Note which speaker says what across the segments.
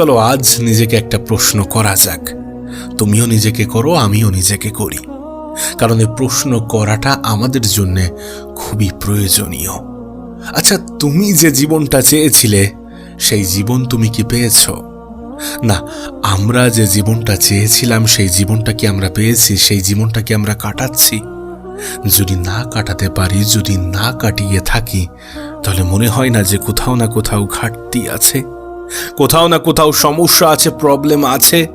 Speaker 1: চলো, আজ নিজেকে একটা প্রশ্ন করা যাক। তুমিও নিজেকে করো, আমিও নিজেকে করি। কারণ এই প্রশ্ন করাটা আমাদের জন্য খুবই প্রয়োজনীয়। আচ্ছা তুমি যে জীবনটা চেয়েছিলে, সেই জীবন তুমি কি পেয়েছ? না, আমরা যে জীবনটা চেয়েছিলাম, সেই জীবনটা কি আমরা পেয়েছি? সেই জীবনটা কি আমরা কাটাচ্ছি? যদি না কাটাতে পারি, যদি না কাটিয়ে থাকি, তাহলে মনে হয় না যে কোথাও না কোথাও ঘাটতি আছে। কোথাও না কোথাও সমস্যা আছে প্রবলেম আছে।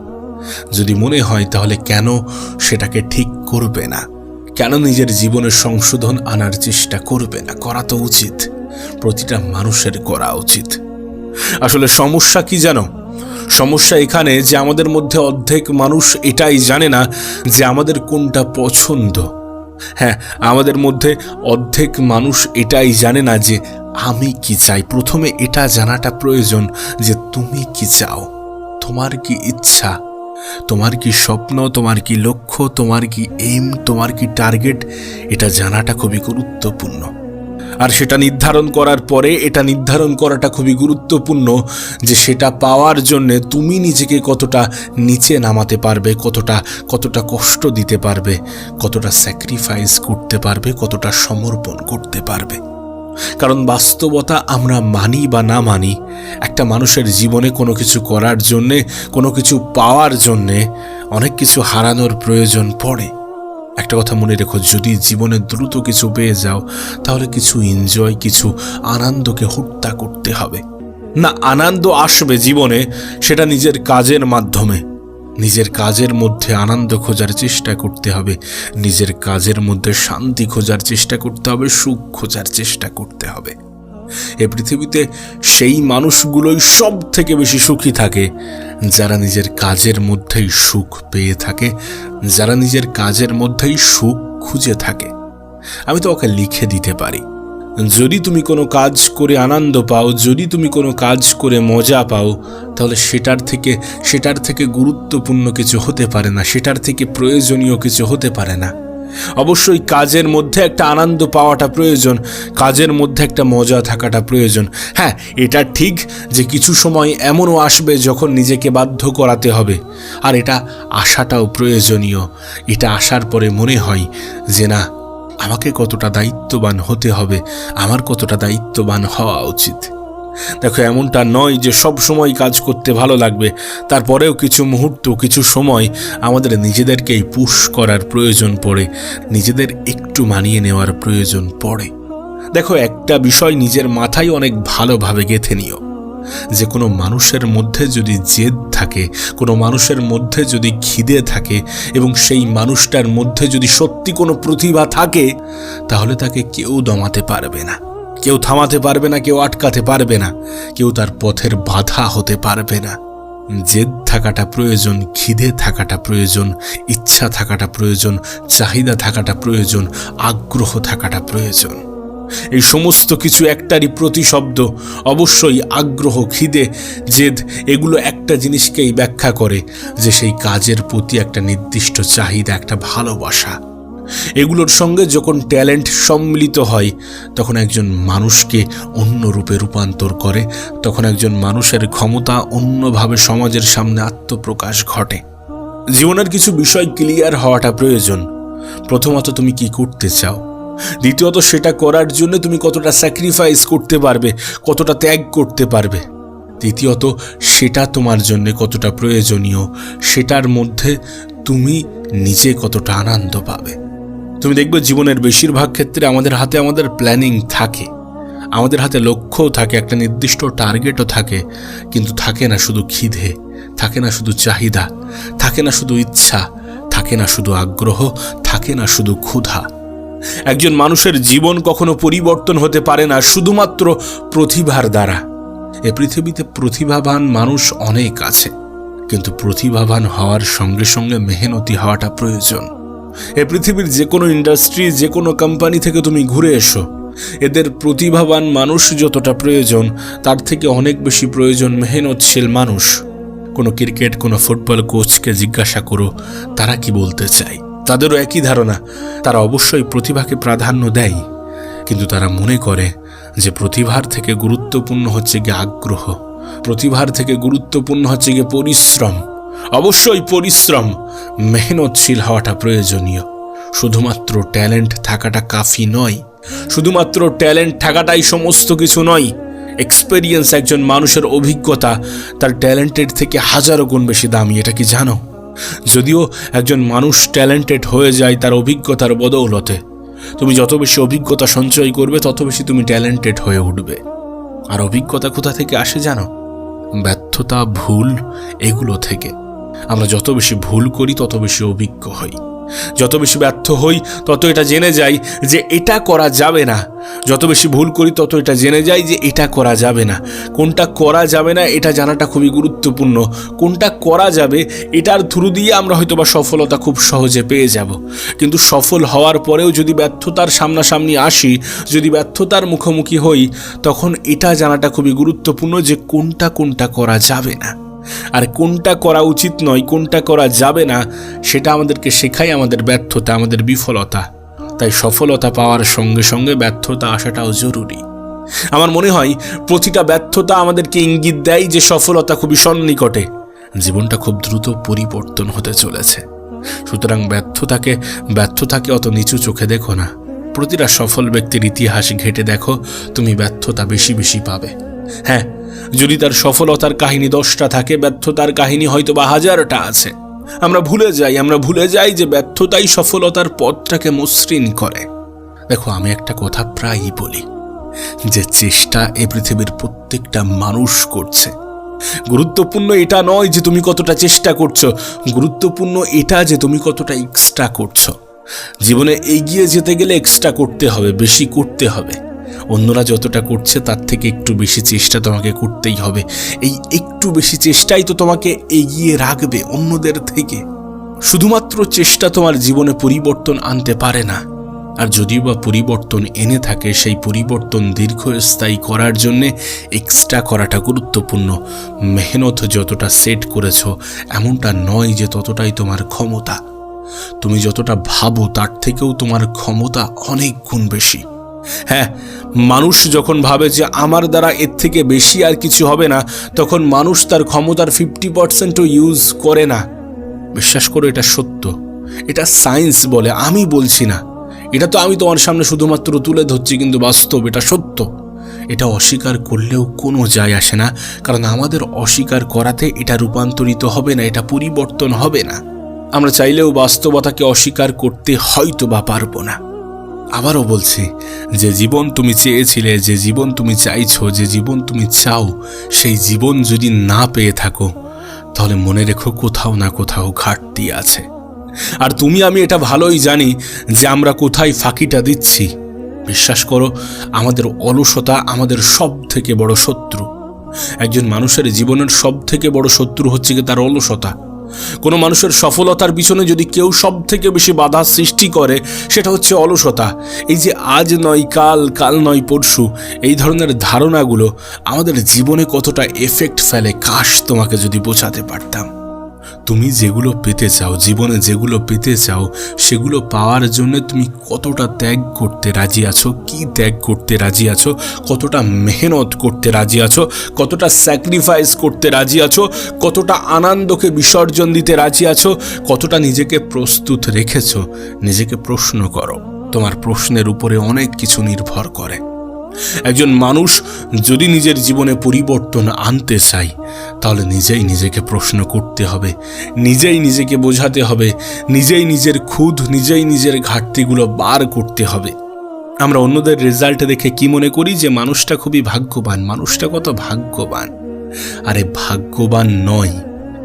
Speaker 1: যদি মনে হয় তাহলে কেন সেটাকে ঠিক করবে না? কেন নিজের জীবনের সংশোধন আনার চেষ্টা করবে না? করা তো উচিত। প্রতিটা মানুষের করা উচিত। আসলে সমস্যা কি জানো? সমস্যা এখানে যে আমাদের মধ্যে অর্ধেক মানুষ এটাই জানে না যে আমাদের কোনটা পছন্দ। হ্যাঁ আমাদের মধ্যে অর্ধেক মানুষ এটাই জানে না যে আমি কি চাই। প্রথমে এটা জানাটা প্রয়োজন যে তুমি কি চাও? তোমার কি ইচ্ছা? তোমার কি স্বপ্ন? তোমার কি লক্ষ্য? তোমার কি এম তোমার কি টার্গেট এটা জানাটা খুবই গুরুত্বপূর্ণ। আর সেটা নির্ধারণ করার পরে এটা নির্ধারণ করাটা খুবই গুরুত্বপূর্ণ যে সেটা পাওয়ার জন্য তুমি নিজেকে কতটা নিচে নামাতে পারবে, কতটা কতটা কষ্ট দিতে পারবে, কতটা স্যাক্রিফাইস করতে পারবে, কতটা সমর্পণ করতে পারবে। কারণ বাস্তবতা আমরা মানি বা না মানি, একটা মানুষের জীবনে কোনো কিছু করার জন্যে, কোনো কিছু পাওয়ার জন্যে অনেক কিছু হারানোর প্রয়োজন পড়ে। একটা কথা মনে রেখো, যদি জীবনে দ্রুত কিছু পেয়ে যাও, তাহলে কিছু এনজয় কিছু আনন্দকে হত্যা করতে হবে। না, আনন্দ আসবে জীবনে, সেটা নিজের কাজের মাধ্যমে। নিজের কাজের মধ্যে আনন্দ খোঁজার চেষ্টা করতে হবে। নিজের কাজের মধ্যে শান্তি খোঁজার চেষ্টা করতে হবে, সুখ খোঁজার চেষ্টা করতে হবে। এ পৃথিবীতে সেই মানুষগুলোই সব থেকে বেশি সুখী থাকে। যারা নিজের কাজের মধ্যেই সুখ পেয়ে থাকে, যারা নিজের কাজের মধ্যেই সুখ খুঁজে থাকে। আমি তো ওকে লিখে দিতে পারি। যদি তুমি কোনো কাজ করে আনন্দ পাও, যদি তুমি কোনো কাজ করে মজা পাও, তাহলে সেটার থেকে সেটার থেকে গুরুত্বপূর্ণ কিছু হতে পারে না, সেটার থেকে প্রয়োজনীয় কিছু হতে পারে না। অবশ্যই কাজের মধ্যে একটা আনন্দ পাওয়াটা প্রয়োজন, কাজের মধ্যে একটা মজা থাকাটা প্রয়োজন। হ্যাঁ এটা ঠিক যে কিছু সময় এমনও আসবে যখন নিজেকে বাধ্য করাতে হবে। আর এটা আসাটাও প্রয়োজনীয়। এটা আসার পরে মনে হয় যে না, আমাকে কতটা দায়িত্ববান হতে হবে, আমার কতটা দায়িত্ববান হওয়া উচিত। দেখো, এমনটা নয় যে সব সময় কাজ করতে ভালো লাগবে। তারপরেও কিছু মুহূর্ত, কিছু সময় আমাদের নিজেদেরকেই পুশ করার প্রয়োজন পড়ে, নিজেদের একটু মানিয়ে নেওয়ার প্রয়োজন পড়ে। দেখো, একটা বিষয় নিজের মাথায় অনেক ভালোভাবে গেঁথে নিও। যে কোনো মানুষের মধ্যে যদি জেদ থাকে, কোনো মানুষের মধ্যে যদি খিদে থাকে, এবং সেই মানুষটার মধ্যে যদি সত্যি কোনো প্রতিভা থাকে, তাহলে তাকে কেউ দমাতে পারবে না। কেউ থামাতে পারবে না, কেউ আটকাতে পারবে না, কেউ তার পথের বাধা হতে পারবে না। জেদ থাকাটা প্রয়োজন, খিদে থাকাটা প্রয়োজন, ইচ্ছা থাকাটা প্রয়োজন, চাহিদা থাকাটা প্রয়োজন, আগ্রহ থাকাটা প্রয়োজন। এই সমস্ত কিছু একটারই প্রতিশব্দ, অবশ্যই আগ্রহ, খিদে, জেদ, এগুলো একটা জিনিসকেই ব্যাখ্যা করে যে সেই কাজের প্রতি একটা নির্দিষ্ট চাহিদা, একটা ভালোবাসা। এগুলোর সঙ্গে যখন ট্যালেন্ট সম্মিলিত হয়, তখন একজন মানুষকে অন্য রূপে রূপান্তর করে, তখন একজন মানুষের ক্ষমতা অন্যভাবে সমাজের সামনে আত্মপ্রকাশ ঘটে। জীবনের কিছু বিষয় ক্লিয়ার হওয়াটা প্রয়োজন। প্রথমত তুমি কি করতে চাও? দ্বিতীয়ত, সেটা করার জন্য তুমি কতটা স্যাক্রিফাইস করতে পারবে, কতটা ত্যাগ করতে পারবে? তৃতীয়ত, সেটা তোমার জন্য কতটা প্রয়োজনীয়, সেটার মধ্যে তুমি নিজে কতটা আনন্দ পাবে। তুমি দেখবে জীবনের বেশিরভাগ ক্ষেত্রে আমাদের হাতে আমাদের প্ল্যানিং থাকে। আমাদের হাতে লক্ষ্যও থাকে, একটা নির্দিষ্ট টার্গেটও থাকে, কিন্তু থাকে না শুধু খিদে, থাকে না শুধু চাহিদা, থাকে না শুধু ইচ্ছা, থাকে না শুধু আগ্রহ, থাকে না শুধু ক্ষুধা। একজন মানুষের জীবন কখনো পরিবর্তন হতে পারে না, শুধুমাত্র প্রতিভার দ্বারা। এ পৃথিবীতে প্রতিভাবান মানুষ অনেক আছে, কিন্তু প্রতিভাবান হওয়ার সঙ্গে সঙ্গে মেহনতি হওয়াটা প্রয়োজন। এ পৃথিবীর যে কোনো ইন্ডাস্ট্রি যে কোনো কোম্পানি থেকে তুমি ঘুরে এসো। এদের প্রতিভাবান মানুষ যতটা প্রয়োজন, তার থেকে অনেক বেশি প্রয়োজন মেহনতশীল মানুষ। কোনো ক্রিকেট, কোনো ফুটবল কোচকে জিজ্ঞাসা করো, তারা কি বলতে চায়? তাদেরও একই ধারণা, তারা অবশ্যই প্রতিভাকে প্রাধান্য দেয়। কিন্তু তারা মনে করে যে প্রতিভার থেকে গুরুত্বপূর্ণ হচ্ছে গিয়ে আগ্রহ, প্রতিভার থেকে গুরুত্বপূর্ণ হচ্ছে গিয়ে পরিশ্রম। অবশ্যই পরিশ্রম। মেহনতশীল হওয়াটা প্রয়োজনীয়। শুধুমাত্র ট্যালেন্ট থাকাটা কাফি নয়। শুধুমাত্র ট্যালেন্ট থাকাটাই সমস্ত কিছু নয়। এক্সপেরিয়েন্স একজন মানুষের অভিজ্ঞতা, তার ট্যালেন্টেড থেকে হাজারো গুণ বেশি দামি, এটা কি জানো? যদিও একজন মানুষ ট্যালেন্টেড হয়ে যায় তার অভিজ্ঞতার বদৌলতে। তুমি যত বেশি অভিজ্ঞতা সঞ্চয় করবে, তত বেশি তুমি ট্যালেন্টেড হয়ে উঠবে। আর অভিজ্ঞতা কোথা থেকে আসে জানো? ব্যর্থতা, ভুল, এগুলো থেকে। আমরা যত বেশি ভুল করি, তত বেশি অভিজ্ঞ হই। যত বেশি ব্যর্থ হই, তত এটা জেনে যাই যে এটা করা যাবে না। যত বেশি ভুল করি, তত এটা জেনে যাই যে এটা করা যাবে না। কোনটা করা যাবে না, এটা জানাটা খুবই গুরুত্বপূর্ণ। কোনটা করা যাবে, এটার থ্রু দিয়ে আমরা হয়তো বা সফলতা খুব সহজে পেয়ে যাব। কিন্তু সফল হওয়ার পরেও যদি ব্যর্থতার সামনাসামনি আসি, যদি ব্যর্থতার মুখোমুখি হই, তখন এটা জানাটা খুবই গুরুত্বপূর্ণ যে কোনটা কোনটা করা যাবে না। আর কোনটা করা উচিত নয়, কোনটা করা যাবে না, সেটা আমাদেরকে শেখাই আমাদের ব্যর্থতা, আমাদের বিফলতা। তাই সফলতা পাওয়ার সঙ্গে সঙ্গে ব্যর্থতা আসাটাও জরুরি। আমার মনে হয়, প্রতিটা ব্যর্থতা আমাদেরকে ইঙ্গিত দেয় যে সফলতা খুবই সন্নিকটে। জীবনটা খুব দ্রুত পরিবর্তন হতে চলেছে। সুতরাং ব্যর্থতাকে ব্যর্থতাকে অত নিচু চোখে দেখো না। প্রতিটা সফল ব্যক্তির ইতিহাস ঘেটে দেখো, তুমি ব্যর্থতা বেশি বেশি পাবে। হ্যাঁ যদি তার সফলতার কাহিনী দশটা থাকে, ব্যর্থতার কাহিনী হয়তো বা হাজারটা আছে। আমরা ভুলে যাই, আমরা ভুলে যাই যে ব্যর্থতাই সফলতার পথটাকে মসৃণ করে। দেখো, আমি একটা কথা প্রায়ই বলি যে চেষ্টা এ পৃথিবীর প্রত্যেকটা মানুষ করছে। গুরুত্বপূর্ণ এটা নয় যে তুমি কতটা চেষ্টা করছ, গুরুত্বপূর্ণ এটা যে তুমি কতটা এক্সট্রা করছ। জীবনে এগিয়ে যেতে গেলে এক্সট্রা করতে হবে, বেশি করতে হবে। অন্যরা যতটা করছে তার থেকে একটু বেশি চেষ্টা তোমাকে করতেই হবে। এই একটু বেশি চেষ্টাই তো তোমাকে এগিয়ে রাখবে অন্যদের থেকে। শুধুমাত্র চেষ্টা তোমার জীবনে পরিবর্তন আনতে পারে না। আর যদিও বা পরিবর্তন এনে থাকে, সেই পরিবর্তন দীর্ঘস্থায়ী করার জন্যে এক্সট্রা করাটা গুরুত্বপূর্ণ। মেহনত যতটা সেট করেছ, এমনটা নয় যে ততটাই তোমার ক্ষমতা। তুমি যতটা ভাবো তার থেকেও তোমার ক্ষমতা অনেক গুণ বেশি। হ্যাঁ মানুষ যখন ভাবে যে আমার দ্বারা এর থেকে বেশি আর কিছু হবে না, তখন মানুষ তার ক্ষমতার ফিফটি পার্সেন্টও ইউজ করে না। বিশ্বাস করো, এটা সত্য। এটা সায়েন্স বলে, আমি বলছি না। এটা তো আমি তোমার সামনে শুধুমাত্র তুলে ধরছি, কিন্তু বাস্তব এটা সত্য। এটা অস্বীকার করলেও কোনো যায় আসে না, কারণ আমাদের অস্বীকার করাতে এটা রূপান্তরিত হবে না, এটা পরিবর্তন হবে না। আমরা চাইলেও বাস্তবতাকে অস্বীকার করতে হয়তো বা পারব না। আবারও বলছি, যে জীবন তুমি চেয়েছিলে, যে জীবন তুমি চাইছো, যে জীবন তুমি চাও, সেই জীবন যদি না পেয়ে থাকো, তাহলে মনে রেখো কোথাও না কোথাও ঘাটতি আছে। আর তুমি আমি এটা ভালোই জানি যে আমরা কোথায় ফাঁকিটা দিচ্ছি। বিশ্বাস করো, আমাদের অলসতা আমাদের সব থেকে বড় শত্রু। একজন মানুষের জীবনের সব থেকে বড় শত্রু হচ্ছে কি তার অলসতা। কোনো মানুষের সফলতার পিছনে যদি কেউ সব থেকে বেশি বাধা সৃষ্টি করে, সেটা হচ্ছে অলসতা। এই যে আজ নয়, কাল কাল নয়, পরশু, এই ধরনের ধারণাগুলো আমাদের জীবনে কতটা এফেক্ট ফেলে, কাশ তোমাকে যদি বোঝাতে পারতাম। তুমি যেগুলো পেতে চাও, জীবনে যেগুলো পেতে চাও, সেগুলো পাওয়ার জন্য তুমি কতটা ত্যাগ করতে রাজি আছো? কি ত্যাগ করতে রাজি আছো? কতটা মেহনত করতে রাজি আছো? কতটা স্যাক্রিফাইস করতে রাজি আছো? কতটা আনন্দকে বিসর্জন দিতে রাজি আছো? কতটা নিজেকে প্রস্তুত রেখেছো? নিজেকে প্রশ্ন করো। তোমার প্রশ্নের উপরে অনেক কিছু নির্ভর করে। একজন মানুষ যদি নিজের জীবনে পরিবর্তন আনতে চায় তাহলে নিজেই নিজেকে প্রশ্ন করতে হবে, নিজেই নিজেকে বোঝাতে হবে, নিজেই নিজের খুদ, নিজেই নিজের ঘাটতিগুলো বার করতে হবে। আমরা অন্যদের রেজাল্ট দেখে কি মনে করি? যে মানুষটা খুবই ভাগ্যবান, মানুষটা কত ভাগ্যবান। আরে ভাগ্যবান নয়,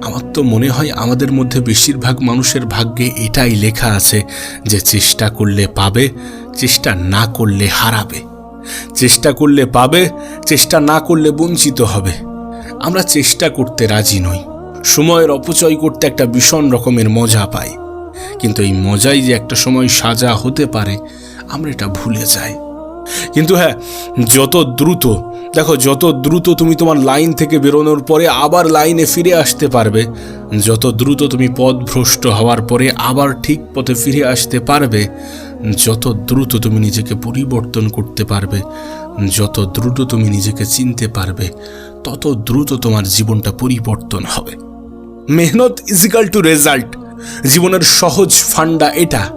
Speaker 1: আমার তো মনে হয় আমাদের মধ্যে বেশিরভাগ মানুষের ভাগ্যে এটাই লেখা আছে যে চেষ্টা করলে পাবে, চেষ্টা না করলে হারাবে। চেষ্টা করলে পাবে, চেষ্টা না করলে বঞ্চিত হবে। আমরা চেষ্টা করতে রাজি নই। সময়ের অপচয় করতে একটা ভীষণ রকমের মজা পাই। কিন্তু এই মজাই যে একটা সময় সাজা হতে পারে, আমরা এটা ভুলে যাই। কিন্তু হ্যাঁ যত দ্রুত, দেখো, যত দ্রুত তুমি তোমার লাইন থেকে বেরোনোর পরে আবার লাইনে ফিরে আসতে পারবে, যত দ্রুত তুমি পথভ্রষ্ট হওয়ার পরে আবার ঠিক পথে ফিরে আসতে পারবে যত দ্রুত তুমি নিজেকে পরিবর্তন করতে পারবে, যত দ্রুত তুমি নিজেকে চিনতে পারবে, তত দ্রুত তোমার জীবনটা পরিবর্তন হবে। মেহনত ইজিক্যাল টু রেজাল্ট জীবনের সহজ ফান্ডা এটা।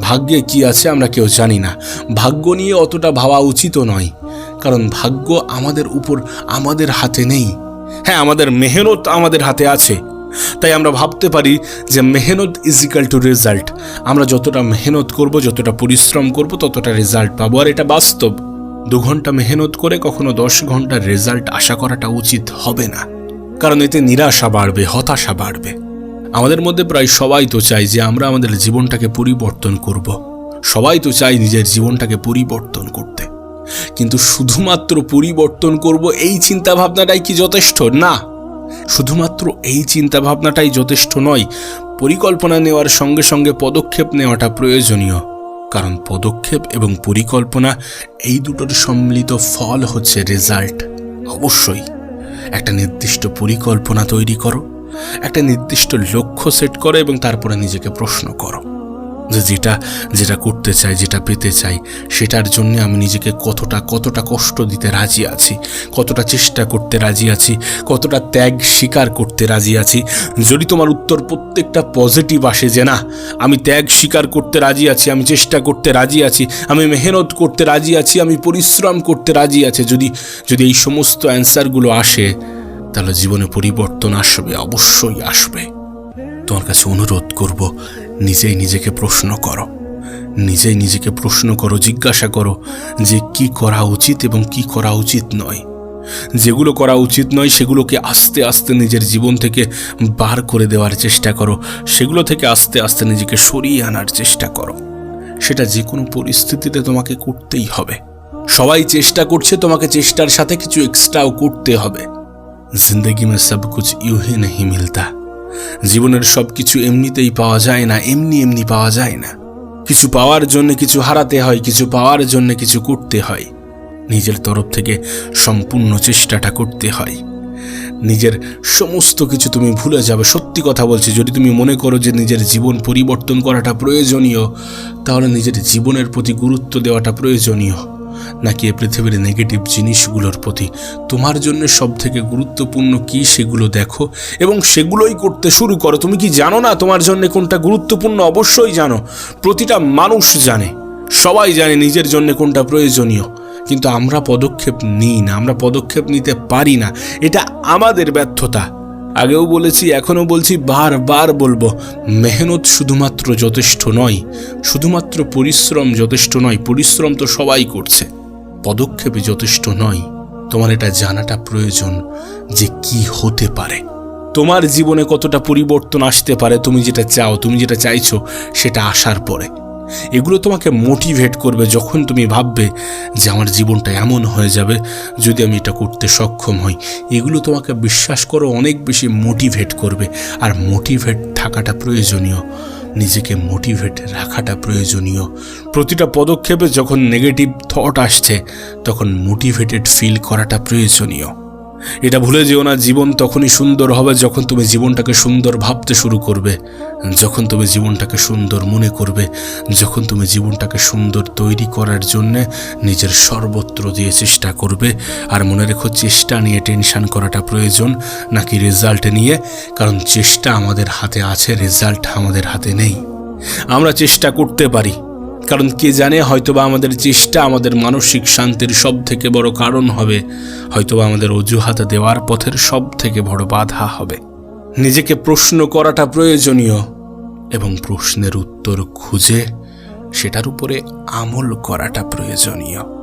Speaker 1: ভাগ্যে কি আছে আমরা কেউ জানি না। ভাগ্য নিয়ে অতটা ভাবা উচিতও নয়, কারণ ভাগ্য আমাদের উপর আমাদের হাতে নেই। হ্যাঁ আমাদের মেহনত আমাদের হাতে আছে। তাই আমরা ভাবতে পারি যে মেহনত ইজিক্যাল টু রেজাল্ট আমরা যতটা মেহনত করব, যতটা পরিশ্রম করব, ততটা রেজাল্ট পাবো। আর এটা বাস্তব। দু ঘণ্টা মেহনত করে কখনো দশ ঘণ্টার রেজাল্ট আশা করাটা উচিত হবে না। কারণ এতে নিরাশা বাড়বে, হতাশা বাড়বে। আমাদের মধ্যে প্রায় সবাই তো চাই যে আমরা আমাদের জীবনটাকে পরিবর্তন করব। সবাই তো চাই নিজের জীবনটাকে পরিবর্তন করতে। কিন্তু শুধুমাত্র পরিবর্তন করব এই চিন্তা ভাবনাটাই কি যথেষ্ট? না। শুধুমাত্র এই চিন্তা ভাবনাটাই যথেষ্ট নয়, পরিকল্পনা নেওয়ার সঙ্গে সঙ্গে পদক্ষেপ নেওয়াটা প্রয়োজনীয়। কারণ পদক্ষেপ এবং পরিকল্পনা এই দুটোর সম্মিলিত ফল হচ্ছে রেজাল্ট। অবশ্যই, একটা নির্দিষ্ট পরিকল্পনা তৈরি করো, একটা নির্দিষ্ট লক্ষ্য সেট করো এবং তারপরে নিজেকে প্রশ্ন করো। যে যেটা যেটা করতে চাই, যেটা পেতে চাই, সেটার জন্য আমি নিজেকে কতটা কতটা কষ্ট দিতে রাজি আছি, কতটা চেষ্টা করতে রাজি আছি, কতটা ত্যাগ স্বীকার করতে রাজি আছি। যদি তোমার উত্তর প্রত্যেকটা পজিটিভ আসে যে না, আমি ত্যাগ স্বীকার করতে রাজি আছি, আমি চেষ্টা করতে রাজি আছি, আমি মেহনত করতে রাজি আছি, আমি পরিশ্রম করতে রাজি আছি, যদি যদি এই সমস্ত অ্যান্সারগুলো আসে, তাহলে জীবনে পরিবর্তন আসবে, অবশ্যই আসবে। তোমার কাছে অনুরোধ করব, নিজেই নিজেকে প্রশ্ন করো। নিজেই নিজেকে প্রশ্ন করো, জিজ্ঞাসা করো যে কি করা উচিত এবং কি করা উচিত নয়। যেগুলো করা উচিত নয়, সেগুলোকে আস্তে আস্তে নিজের জীবন থেকে বার করে দেওয়ার চেষ্টা করো। সেগুলো থেকে আস্তে আস্তে নিজেকে সরিয়ে আনার চেষ্টা করো। সেটা যে কোনো পরিস্থিতিতে তোমাকে করতেই হবে। সবাই চেষ্টা করছে, তোমাকে চেষ্টার সাথে কিছু এক্সট্রাও করতে হবে। জিন্দগি মে সব কুছ ইউ হি নেই মিলতা। জীবনের সব কিছু এমনিতেই পাওয়া যায় না, এমনি এমনি পাওয়া যায় না। কিছু পাওয়ার জন্য কিছু হারাতে হয়, কিছু পাওয়ার জন্য কিছু করতে হয়। নিজের তরফ থেকে সম্পূর্ণ চেষ্টাটা করতে হয়। নিজের সমস্ত কিছু তুমি ভুলে যাবে। সত্যি কথা বলছি, যদি তুমি মনে করো যে নিজের জীবন পরিবর্তন করাটা প্রয়োজনীয়, তাহলে নিজের জীবনের প্রতি গুরুত্ব দেওয়াটা প্রয়োজনীয়। নাকি এ পৃথিবীর নেগেটিভ জিনিসগুলোর প্রতি তোমার জন্য সব থেকে গুরুত্বপূর্ণ কি সেগুলো দেখো এবং সেগুলোই করতে শুরু করো। তুমি কি জানো না তোমার জন্য কোনটা গুরুত্বপূর্ণ? অবশ্যই জানো। প্রতিটা মানুষ জানে। সবাই জানে নিজের জন্য কোনটা প্রয়োজনীয়। কিন্তু আমরা পদক্ষেপ নিই না, আমরা পদক্ষেপ নিতে পারি না। এটা আমাদের ব্যর্থতা। আগেও বলেছি, এখনও বলছি, বারবার বলব, মেহনত শুধুমাত্র যথেষ্ট নয়, শুধুমাত্র পরিশ্রম যথেষ্ট নয়, পরিশ্রম তো সবাই করছে, পদক্ষেপে যথেষ্ট নয়। তোমার এটা জানাটা প্রয়োজন যে কি হতে পারে। তোমার জীবনে কতটা পরিবর্তন আসতে পারে, তুমি যেটা চাও, তুমি যেটা চাইছো, সেটা আসার পরে। এগুলো তোমাকে মোটিভেট করবে যখন তুমি ভাববে যে আমার জীবনটা এমন হয়ে যাবে যদি আমি এটা করতে সক্ষম হই। এগুলো তোমাকে বিশ্বাস করো অনেক বেশি মোটিভেট করবে। আর মোটিভেট থাকাটা প্রয়োজনীয়। নিজেকে মোটিভেট রাখাটা প্রয়োজনীয়। প্রতিটা পদক্ষেপে যখন নেগেটিভ থট আসছে, তখন মোটিভেটেড ফিল করাটা প্রয়োজনীয়। এটা ভুলে যেও না, জীবন তখনই সুন্দর হবে যখন তুমি জীবনটাকে সুন্দর ভাবতে শুরু করবে। যখন তুমি জীবনটাকে সুন্দর মনে করবে, যখন তুমি জীবনটাকে সুন্দর তৈরি করার জন্য নিজের সর্বত্র দিয়ে চেষ্টা করবে। আর মনে রেখো, চেষ্টা নিয়ে টেনশান করাটা প্রয়োজন, নাকি রেজাল্ট নিয়ে, কারণ চেষ্টা আমাদের হাতে আছে, রেজাল্ট আমাদের হাতে নেই। আমরা চেষ্টা করতে পারি। কারণ কে জানে, হয়তোবা আমাদের চেষ্টা আমাদের মানসিক শান্তির সব থেকে বড় কারণ হবে। হয়তোবা আমাদের অজুহাত দেওয়ার পথের সব থেকে বড় বাধা হবে। নিজেকে প্রশ্ন করাটা প্রয়োজনীয় এবং প্রশ্নের উত্তর খুঁজে সেটার উপরে আমল করাটা প্রয়োজনীয়।